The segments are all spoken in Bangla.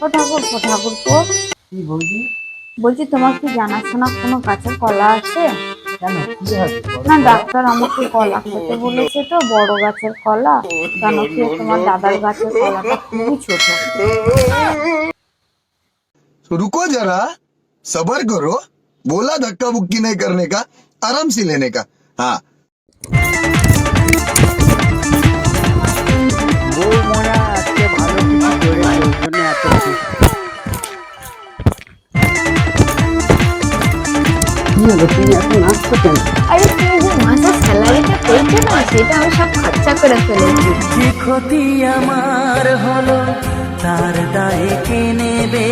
ও ঠাকুর ও ঠাকুরপো কি বৌদি বলছি তোমার কি জানাশোনা কোনো গাছের কলা আছে কেন কি হবে বলো না তো? ডাক্তার আমাকে কলা খেতে বলেছে তো বড় গাছের কলা কেন কি তোমার দাদার গাছের কলাটা খুবই ছোট तो रुको जरा सबर करो बोला धक्का बुक्की नहीं करने का आराम से लेने का हाँ কি হলো তুমি এত নাচছো কেন? আরে তুমি যে মাসের স্যালারিটা পেয়েছ না সেটা আমি সব খরচা করে ফেলেছি। যে ক্ষতি আমার হলো তার দায়ে কে নেবে?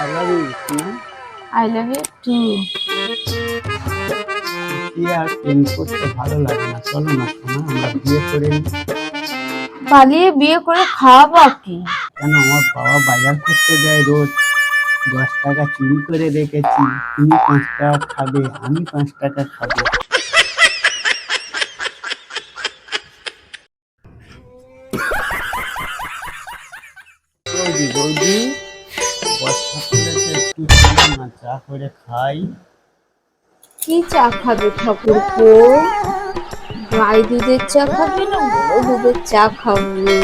আই লাভ ইউ শোনা আই লাভ ইউ টু কি আর প্রেম করতে ভালো লাগে না? চলো না আমরা বিয়ে করে নিই। পালিয়ে বিয়ে করে খাওয়াবো কি? কেন আমার বাবা বাজার করতে যায় রোজ? দশ টাকা চুরি করে রেখেছি তুমি পাঁচ টাকা খাবে আমি পাঁচ টাকা খাব। বৌদি বৌদি বর্ষা একটু না চা করে খাই। কি চা খাবে ঠাকুরপো? গাই দুধের চা খাবে না বড় দুধের চা খাবে।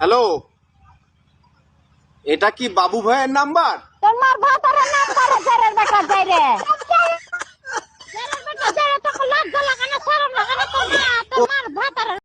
হ্যালো এটা কি বাবু ভাইয়ের নাম্বার? তোর মার ভাতারের নাম্বার ছেড়ে দেখা যায় জেরে